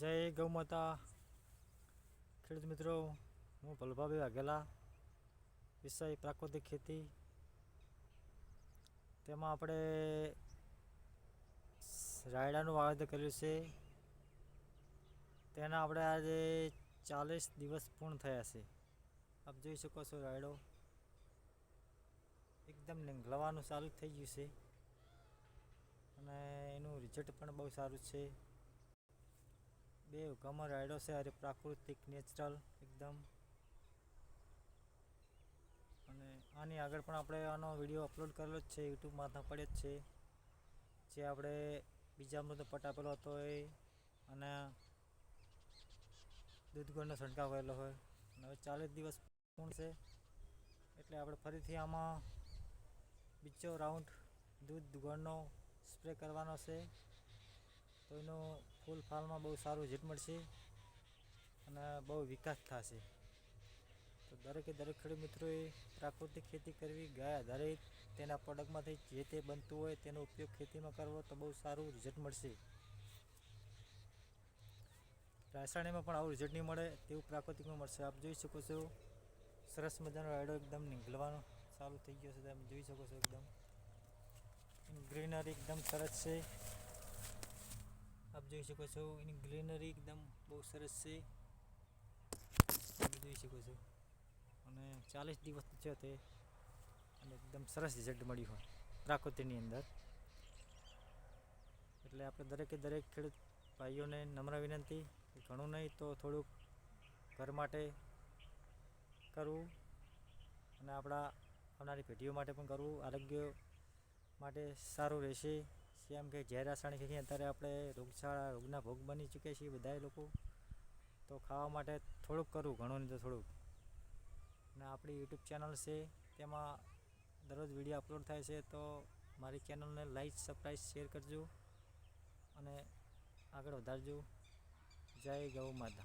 જય ગૌ માતા. ખેડૂત મિત્રો, હું ભલભાભાઈ વાઘેલા, વિષય પ્રાકૃતિક ખેતી. તેમાં આપણે રાયડાનું વાવેતર કર્યું છે. તેના આપણે આજે ચાલીસ દિવસ પૂર્ણ થયા છે. આપ જોઈ શકો છો રાયડો. એકદમ નીંગળવાનું ચાલુ થઈ ગયું છે. અને એનું રિઝલ્ટ પણ બહુ સારું છે. બે હુકામાં રાયડો છે, અરે પ્રાકૃતિક નેચરલ એકદમ. અને આની આગળ પણ આપણે આનો વીડિયો અપલોડ કરેલો જ છે યુટ્યુબમાં પડે જ છે. જે આપણે બીજા મૃત પટ આપેલો હતો એ, અને દૂધ ગોળનો છંટકાવ કરેલો હોય. અને હવે ચાલીસ દિવસ પૂર્ણ છે, એટલે આપણે ફરીથી આમાં બીજો રાઉન્ડ દૂધ ગોળનો સ્પ્રે કરવાનો છે. તો એનો ફૂલ ફાલમાં બહુ સારું ઝીટમટ મળશે અને બહુ વિકાસ થશે. તો દરેકે દરેક ખેડૂત મિત્રોએ પ્રાકૃતિક ખેતી કરવી, ગાય આધારિત તેના પ્રોડક્ટમાંથી જે તે બનતું હોય તેનો ઉપયોગ ખેતીમાં કરવો તો બહુ સારું રિઝલ્ટ મળશે. રાસાયણિકમાં પણ આવું રિઝલ્ટ નહીં મળે તેવું પ્રાકૃતિકમાં મળશે. આપ જોઈ શકો છો, સરસ મજાનો રાયડો એકદમ નીકળવાનો ચાલુ થઈ ગયો છે. તમે જોઈ શકો છો એકદમ. ગ્રીનરી એકદમ સરસ છે. આપ જોઈ શકો છો, એની ગ્રીનરી એકદમ બહુ સરસ છે. જોઈ શકો છો. અને ચાલીસ દિવસ છે તે, અને એકદમ સરસ રિઝલ્ટ મળ્યું હોય પ્રાકૃતિની અંદર. એટલે આપણે દરેકે દરેક ખેડૂત ભાઈઓને નમ્ર વિનંતી ઘણું નહીં તો થોડુંક ઘર માટે કરવું અને આપણા આવનારી પેઢીઓ માટે પણ કરવું. આરોગ્ય માટે સારું રહેશે. જેમ કે ઝેર રાસાયણિક ખેતી અત્યારે આપણે રોગશાળા રોગના ભોગ બની ચૂક્યા છીએ બધાય લોકો. તો ખાવા માટે થોડુંક કરવું, ઘણું નહીં તો થોડુંક. અને આપણી યુટ્યુબ ચેનલ છે, તેમાં દરરોજ વીડિયો અપલોડ થાય છે, તો મારી ચેનલને લાઈક, સબસ્ક્રાઈબ, શેર કરજો. અને આગળ વધારજો. જય ગૌ માતા.